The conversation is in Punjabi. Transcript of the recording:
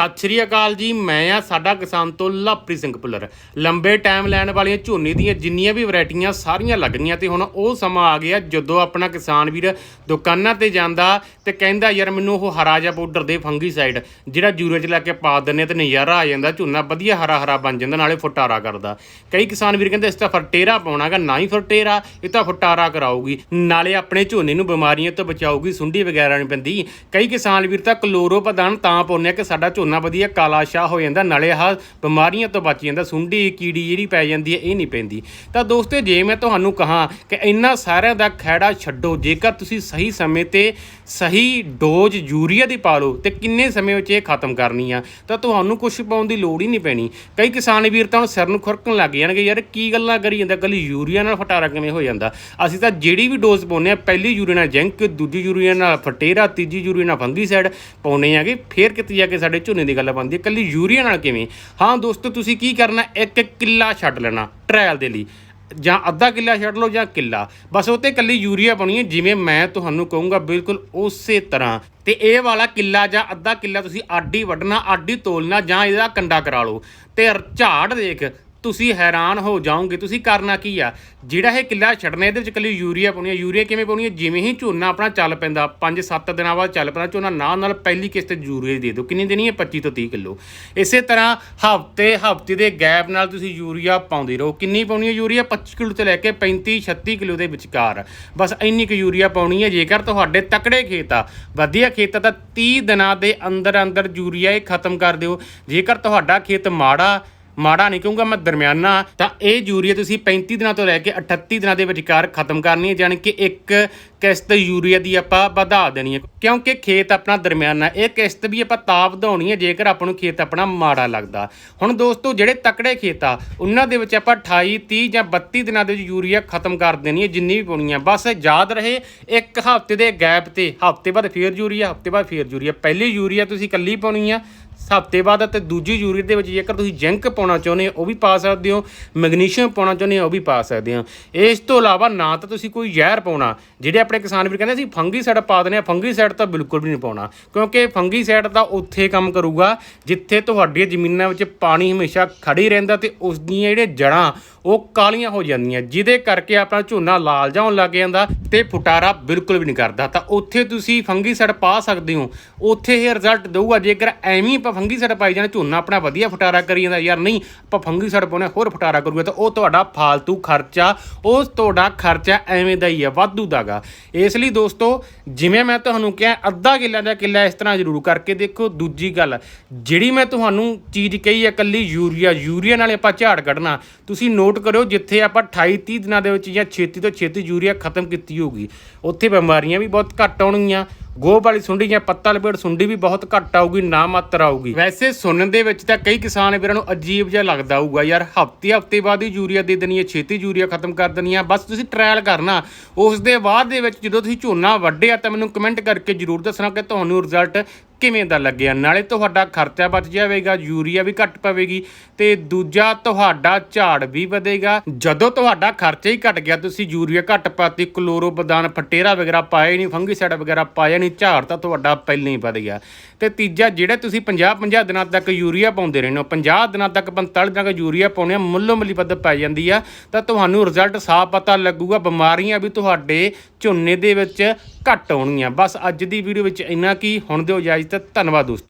ਸਤਿ ਸ਼੍ਰੀ ਅਕਾਲ ਜੀ, ਮੈਂ ਆ ਸਾਡਾ ਕਿਸਾਨ ਤੋਂ ਲਵਪ੍ਰੀਤ ਸਿੰਘ ਭੁੱਲਰ। ਲੰਬੇ ਟਾਈਮ ਲੈਣ ਵਾਲੀਆਂ ਝੋਨੇ ਦੀਆਂ ਜਿੰਨੀਆਂ ਵੀ ਵੈਰਾਈਟੀਆਂ ਸਾਰੀਆਂ ਲੱਗ ਗਈਆਂ ਤੇ ਹੁਣ ਉਹ ਸਮਾਂ ਆ ਗਿਆ ਜਦੋਂ ਆਪਣਾ ਕਿਸਾਨ ਵੀਰ ਦੁਕਾਨਾਂ ਤੇ ਜਾਂਦਾ ਤੇ ਕਹਿੰਦਾ, ਯਾਰ ਮੈਨੂੰ ਉਹ ਹਰਾ ਜਿਹਾ ਪਾਊਡਰ ਦੇ ਫੰਗੀਸਾਈਡ, ਜਿਹੜਾ ਜੂਰੇ 'ਚ ਲੈ ਕੇ ਪਾ ਦਿੰਨੇ ਤੇ ਨਜ਼ਾਰਾ ਆ ਜਾਂਦਾ, ਝੋਨਾ ਵਧੀਆ ਹਰਾ ਹਰਾ ਬਣ ਜਾਂਦਾ, ਨਾਲੇ ਫੁਟਾਰਾ ਕਰਦਾ। ਕਈ ਕਿਸਾਨ ਵੀਰ ਕਹਿੰਦੇ, ਇਸ ਤਾਂ ਫਰਟੇਰਾ ਪਾਉਣਾਗਾ ਨਾ ਹੀ ਫਰਟੇਰਾ ਇਹ ਤਾਂ ਫੁਟਾਰਾ ਕਰਾਊਗੀ। ਨਾਲੇ ਆਪਣੇ ਝੋਨੇ ਨੂੰ ਬਿਮਾਰੀਆਂ ਤੋਂ ਬਚਾਊਗੀ, ਸੁੰਡੀ ਵਗੈਰਾ ਨਹੀਂ ਪੈਂਦੀ। ਕਈ ਕਿਸਾਨ ਵੀਰ ਤਾਂ ਕਲੋਰੋ ਪ੍ਰਦਾਨ ਤਾਂ ਪਾਉਂਦੇ ਆ ਕਿ ਸਾਡਾ ਝੋਨਾ ਵਧੀਆ ਕਾਲਾ ਸ਼ਾਹ ਹੋ ਜਾਂਦਾ, ਨਾਲੇ ਆਹ ਬਿਮਾਰੀਆਂ ਤੋਂ ਬਚ ਜਾਂਦਾ, ਸੁੰਡੀ, ਕੀੜੀ ਜਿਹੜੀ ਪੈ ਜਾਂਦੀ ਹੈ, ਇਹ ਨਹੀਂ ਪੈਂਦੀ। ਤਾਂ ਦੋਸਤੋ, ਜੇ ਮੈਂ ਤੁਹਾਨੂੰ ਕਹਾਂ ਕਿ ਇੰਨਾ ਸਾਰਿਆਂ ਦਾ ਖਹਿੜਾ ਛੱਡੋ, ਜੇਕਰ ਤੁਸੀਂ ਸਹੀ ਸਮੇਂ ਤੇ ਸਹੀ ਡੋਜ਼ ਯੂਰੀਆ ਦੀ ਪਾ ਲਓ, ਤੇ ਕਿੰਨੇ ਸਮੇਂ ਵਿੱਚ ਇਹ ਖਤਮ ਕਰਨੀ ਆ, ਤਾਂ ਤੁਹਾਨੂੰ ਕੁਝ ਪਾਉਣ ਦੀ ਲੋੜ ਹੀ ਨਹੀਂ ਪੈਣੀ। ਕਈ ਕਿਸਾਨ ਵੀਰ ਤਾਂ ਸਿਰ ਨੂੰ ਖੁਰਕਣ ਲੱਗ ਜਾਣਗੇ, ਯਾਰ ਕੀ ਗੱਲਾਂ ਕਰੀ ਜਾਂਦਾ, ਕੱਲੀ ਯੂਰੀਆ ਨਾਲ ਫਟਾਰਾ ਕਿਵੇਂ ਹੋ ਜਾਂਦਾ? ਅਸੀਂ ਤਾਂ ਜਿਹੜੀ ਵੀ ਡੋਜ਼ ਪਾਉਂਦੇ ਆ, ਪਹਿਲੀ ਯੂਰੀਆ ਨਾਲ ਜਿੰਕ, ਦੂਜੀ ਯੂਰੀਆ ਨਾਲ ਫਟੇਰਾ, ਤੀਜੀ ਯੂਰੀਆ ਨਾਲ ਫੰਗੀਸਾਈਡ ਪਾਉਂਦੇ ਆਗੇ ਫੇਰ ਕਿਤੇ ਜਾ ਕੇ ਸਾਡੇ ਝੋਨੇ ਦੀ ਗੱਲ ਬਣਦੀ ਹੈ ਕੱਲੀ ਯੂਰੀਆ ਨਾਲ ਕਿਵੇਂ? ਹਾਂ ਦੋਸਤੋ, ਤੁਸੀਂ ਕੀ ਕਰਨਾ? ਇੱਕ ਕਿੱਲਾ ਛੱਡ ਲੈਣਾ ਟ੍ਰਾਇਲ ਦੇ ਲਈ। ਜਾਂ ਅੱਧਾ ਕਿੱਲਾ ਛੱਡ ਲਓ ਜਾਂ ਕਿੱਲਾ। ਬਸ ਉਹ ਤੇ ਕੱਲੀ ਯੂਰੀਆ ਪਾਉਣੀ ਹੈ, ਜਿਵੇਂ ਮੈਂ ਤੁਹਾਨੂੰ ਕਹੂੰਗਾ, ਬਿਲਕੁਲ ਉਸੇ ਤਰ੍ਹਾਂ। ਤੇ ਇਹ ਵਾਲਾ ਕਿੱਲਾ ਜਾਂ ਅੱਧਾ ਕਿੱਲਾ ਤੁਸੀਂ ਆਡੀ ਵੱਢਣਾ, ਆਡੀ ਤੋਲਣਾ ਜਾਂ ਇਹਦਾ ਕੰਡਾ ਕਰਾ ਲਓ। ਤੇ ਝਾੜ ਦੇਖ ਤੁਸੀਂ ਹੈਰਾਨ ਹੋ ਜਾਓਗੇ, ਤੁਸੀਂ ਕਰਨਾ ਕੀ ਆ? ਜਿਹੜਾ ਇਹ ਕਿੱਲਾ ਛੱਡਣਾ, ਇਹਦੇ ਵਿੱਚ ਕੱਲੀ ਯੂਰੀਆ ਪਾਉਣੀ ਹੈ ਯੂਰੀਆ ਕਿਵੇਂ ਪਾਉਣੀ ਹੈ ਜਿਵੇਂ ਹੀ ਝੋਨਾ ਆਪਣਾ ਚੱਲ ਪੈਂਦਾ 5-7 ਦਿਨਾਂ ਬਾਅਦ ਚੱਲ ਪੈਂਦਾ, ਝੋਨਾ ਨਾਲ ਨਾਲ ਪਹਿਲੀ ਕਿਸ਼ਤ ਯੂਰੀਆ ਦੇ ਦਿਓ। ਕਿੰਨੀ ਦੇਣੀ ਹੈ 25 ਤੋਂ 30 ਕਿਲੋ। ਇਸੇ ਤਰ੍ਹਾਂ ਹਫ਼ਤੇ ਹਫ਼ਤੇ ਦੇ ਗੈਪ ਨਾਲ ਤੁਸੀਂ ਯੂਰੀਆ ਪਾਉਂਦੇ ਰਹੋ। ਕਿੰਨੀ ਪਾਉਣੀ ਹੈ ਯੂਰੀਆ? 25 ਕਿਲੋ ਤੋਂ ਲੈ ਕੇ 35-36 ਕਿਲੋ ਦੇ ਵਿਚਕਾਰ। ਬਸ ਇੰਨੀ ਕੁ ਯੂਰੀਆ ਪਾਉਣੀ ਹੈ ਜੇਕਰ ਤੁਹਾਡੇ ਤਕੜੇ ਖੇਤ ਆ, ਵਧੀਆ ਖੇਤ ਆ, ਤਾਂ 30 ਦਿਨਾਂ ਦੇ ਅੰਦਰ ਅੰਦਰ ਯੂਰੀਆ ਇਹ ਖਤਮ ਕਰ ਦਿਓ। ਜੇਕਰ ਤੁਹਾਡਾ ਖੇਤ ਮਾੜਾ ਮਾੜਾ ਨਹੀਂ ਕਹੂੰਗਾ ਮੈਂ ਦਰਮਿਆਨਾ, ਤਾਂ ਇਹ ਯੂਰੀਆ ਤੁਸੀਂ 35 ਦਿਨਾਂ ਤੋਂ ਲੈ ਕੇ 38 ਦਿਨਾਂ ਦੇ ਵਿਚਕਾਰ ਖਤਮ ਕਰਨੀ ਹੈ ਯਾਨੀ ਕਿ ਇੱਕ ਕਿਸ਼ਤ ਯੂਰੀਆ ਦੀ ਆਪਾਂ ਵਧਾ ਦੇਣੀ ਹੈ। ਕਿਉਂਕਿ ਖੇਤ ਆਪਣਾ ਦਰਮਿਆਨਾ ਇਹ ਕਿਸ਼ਤ ਵੀ ਆਪਾਂ ਤਾਂ ਵਧਾਉਣੀ ਹੈ, ਜੇਕਰ ਆਪਾਂ ਨੂੰ ਖੇਤ ਆਪਣਾ ਮਾੜਾ ਲੱਗਦਾ। ਹੁਣ ਦੋਸਤੋ, ਜਿਹੜੇ ਤਕੜੇ ਖੇਤ ਆ, ਉਹਨਾਂ ਦੇ ਵਿੱਚ ਆਪਾਂ 28 30 ਜਾਂ 32 ਦਿਨਾਂ ਦੇ ਵਿੱਚ ਯੂਰੀਆ ਖਤਮ ਕਰ ਦੇਣੀ ਹੈ, ਜਿੰਨੀ ਵੀ ਪਾਉਣੀ ਆ। ਬਸ ਯਾਦ ਰਹੇ, ਇੱਕ ਹਫ਼ਤੇ ਦੇ ਗੈਪ ਤੇ, ਹਫ਼ਤੇ ਬਾਅਦ ਫੇਰ ਯੂਰੀਆ, ਹਫ਼ਤੇ ਬਾਅਦ ਫੇਰ ਯੂਰੀਆ। ਪਹਿਲੀ ਯੂਰੀਆ ਤੁਸੀਂ ਇਕੱਲੀ ਪਾਉਣੀ ਆ, ਹਫ਼ਤੇ ਬਾਅਦ ਅਤੇ ਦੂਜੀ ਯੂਰੀਆ ਦੇ ਵਿੱਚ ਜੇਕਰ ਤੁਸੀਂ ਜ਼ਿੰਕ ਪਾਉਣਾ ਚਾਹੁੰਦੇ ਹੋ, ਉਹ ਵੀ ਪਾ ਸਕਦੇ ਹੋ। ਮੈਗਨੀਸ਼ੀਅਮ ਪਾਉਣਾ ਚਾਹੁੰਦੇ ਹੋ, ਉਹ ਵੀ ਪਾ ਸਕਦੇ ਹੋ। ਇਸ ਤੋਂ ਇਲਾਵਾ ਨਾ ਤਾਂ ਤੁਸੀਂ ਕੋਈ ਜ਼ਹਿਰ ਪਾਉਣਾ, ਜਿਹੜੇ ਆਪਣੇ ਕਿਸਾਨ ਵੀਰ ਕਹਿੰਦੇ ਅਸੀਂ ਫੰਗੀ ਫੰਗੀਸਾਈਡ ਪਾ ਦਿੰਦੇ ਆ ਫੰਗੀਸਾਈਡ ਤਾਂ ਬਿਲਕੁਲ ਵੀ ਨਹੀਂ ਪਾਉਣਾ, ਕਿਉਂਕਿ ਫੰਗੀ ਫੰਗੀਸਾਈਡ ਤਾਂ ਉੱਥੇ ਕੰਮ ਕਰੂਗਾ, ਜਿੱਥੇ ਤੁਹਾਡੀਆਂ ਜ਼ਮੀਨਾਂ ਵਿੱਚ ਪਾਣੀ ਹਮੇਸ਼ਾ ਖੜੀ ਰਹਿੰਦਾ ਤੇ ਉਸ ਦੀਆਂ ਜਿਹੜੇ ਜੜਾਂ ਉਹ ਕਾਲੀਆਂ ਹੋ ਜਾਂਦੀਆਂ, ਜਿਹਦੇ ਕਰਕੇ ਆਪਣਾ ਝੋਨਾ ਲਾਲ ਜਾਉਣ ਲੱਗ ਜਾਂਦਾ ਤੇ ਫੁਟਾਰਾ ਬਿਲਕੁਲ ਵੀ ਨਹੀਂ ਕਰਦਾ। ਤਾਂ ਉੱਥੇ ਤੁਸੀਂ ਫੰਗੀ ਫੰਗੀਸਾਈਡ ਪਾ ਸਕਦੇ ਹੋ, ਉੱਥੇ ਇਹ ਰਿਜ਼ਲਟ ਦੇਊਗਾ, ਜੇਕਰ ਐਵੇਂ ਆਪਾਂ ਆਪਾਂ ਫੰਗੀਸਾਈਡ ਪਾਈ ਜਾਣਾ, ਝੋਨਾ ਆਪਣਾ ਵਧੀਆ ਫੁਟਾਰਾ ਕਰੀ ਜਾਂਦਾ, ਯਾਰ ਨਹੀਂ, ਆਪਾਂ ਫੰਗੀ ਫੰਗੀਸਾਈਡ ਪਾਉਣਾ ਹੋਰ ਫੁਟਾਰਾ ਕਰੂਗਾ, ਤਾਂ ਉਹ ਤੁਹਾਡਾ ਫਾਲਤੂ ਖਰਚਾ ਉਹ ਤੁਹਾਡਾ ਖਰਚਾ ਐਵੇਂ ਦਾ ਹੀ ਆ, ਵਾਧੂ ਦਾਗਾ ਇਸ ਲਈ ਦੋਸਤੋ, ਜਿਵੇਂ ਮੈਂ ਤੁਹਾਨੂੰ ਕਿਹਾ, ਅੱਧਾ ਕਿੱਲਾ ਦਾ ਕਿੱਲਾ ਇਸ ਤਰ੍ਹਾਂ ਜ਼ਰੂਰ ਕਰਕੇ ਦੇਖੋ। ਦੂਜੀ ਗੱਲ, ਜਿਹੜੀ ਮੈਂ ਤੁਹਾਨੂੰ ਚੀਜ਼ ਕਹੀ ਹੈ ਕੱਲੀ ਯੂਰੀਆ। ਯੂਰੀਆ ਨਾਲ ਆਪਾਂ ਝਾੜ ਕੱਢਣਾ। ਤੁਸੀਂ ਨੋਟ ਕਰਿਓ, ਜਿੱਥੇ ਆਪਾਂ 28 30 ਦਿਨਾਂ ਦੇ ਵਿੱਚ ਜਾਂ ਛੇਤੀ ਤੋਂ ਛੇਤੀ ਯੂਰੀਆ ਖਤਮ ਕੀਤੀ ਹੋਊਗੀ, ਉੱਥੇ ਬਿਮਾਰੀਆਂ ਵੀ ਬਹੁਤ ਘੱਟ ਆਉਣਗੀਆਂ। ਗੋਹ ਵਾਲੀ ਸੁੰਡੀ ਜਾਂ ਪੱਤਾ ਲਪੇਟ, ਸੁੰਡੀ ਵੀ ਬਹੁਤ ਘੱਟ ਆਊਗੀ, ਨਾ ਮਾਤਰ ਆਊਗੀ। ਵੈਸੇ ਸੁਣਨ ਦੇ ਵਿੱਚ ਤਾਂ ਕਈ ਕਿਸਾਨ ਵੀਰਾਂ ਨੂੰ ਅਜੀਬ ਜਿਹਾ ਲੱਗਦਾ ਹੋਊਗਾ, ਯਾਰ ਹਫ਼ਤੇ ਹਫ਼ਤੇ ਬਾਅਦ ਹੀ ਯੂਰੀਆ ਦੇ ਦੇਣੀ ਹੈ, ਛੇਤੀ ਯੂਰੀਆ ਖਤਮ ਕਰ ਦੇਣੀ ਆ ਬਸ ਤੁਸੀਂ ਟ੍ਰਾਇਲ ਕਰਨਾ। ਉਸ ਦੇ ਬਾਅਦ ਦੇ ਵਿੱਚ ਜਦੋਂ ਤੁਸੀਂ ਝੋਨਾ ਵੱਢਿਆ ਤਾਂ ਮੈਨੂੰ ਕਮੈਂਟ ਕਰਕੇ ਜਰੂਰ ਦੱਸਣਾ ਕਿ ਤੁਹਾਨੂੰ ਰਿਜ਼ਲਟ ਕਿਵੇਂ ਦਾ ਲੱਗਿਆ? ਨਾਲੇ ਤੁਹਾਡਾ ਖਰਚਾ ਬਚ ਜਾਵੇਗਾ, ਯੂਰੀਆ ਵੀ ਘੱਟ ਪਵੇਗੀ ਤੇ ਦੂਜਾ ਤੁਹਾਡਾ ਝਾੜ ਵੀ ਵਧੇਗਾ। ਜਦੋਂ ਤੁਹਾਡਾ ਖਰਚਾ ਹੀ ਘਟ ਗਿਆ, ਤੁਸੀਂ ਯੂਰੀਆ ਘੱਟ ਪਾਤੀ, ਕਲੋਰੋਬਦਾਨ ਫਟੇਰਾ ਵਗੈਰਾ ਪਾਏ ਨਹੀਂ, ਫੰਗੀਸਾਈਡ ਵਗੈਰਾ ਪਾਇਆ ਨਹੀਂ, ਝਾੜ ਤਾਂ ਤੁਹਾਡਾ ਪਹਿਲਾਂ ਹੀ ਵਧ ਗਿਆ। ਤੇ ਤੀਜਾ, ਜਿਹੜੇ ਤੁਸੀਂ 50 50 ਦਿਨਾਂ ਤੱਕ ਯੂਰੀਆ ਪਾਉਂਦੇ ਰਹਿੰਦੇ ਹੋ 50 ਦਿਨਾਂ ਤੱਕ 45 ਦਿਨਾਂ ਤੱਕ ਯੂਰੀਆ ਪਾਉਣੇ ਆ ਮੁੱਲੋ ਮੁੱਲੀ ਪੱਦ ਪੈ ਜਾਂਦੀ ਆ, ਤਾਂ ਤੁਹਾਨੂੰ ਰਿਜ਼ਲਟ ਸਾਫ਼ ਪਤਾ ਲੱਗੂਗਾ, ਬਿਮਾਰੀਆਂ ਵੀ ਤੁਹਾਡੇ ਝੋਨੇ ਦੇ ਵਿੱਚ ਘੱਟ ਆਉਣਗੀਆਂ। ਬਸ ਅੱਜ ਦੀ ਵੀਡੀਓ ਵਿੱਚ ਇੰਨਾ ਕੀ, ਹੁਣ ਦਿਓ ਇਜਾਜ਼ਤ। ਧੰਨਵਾਦ ਦੋਸਤੋ।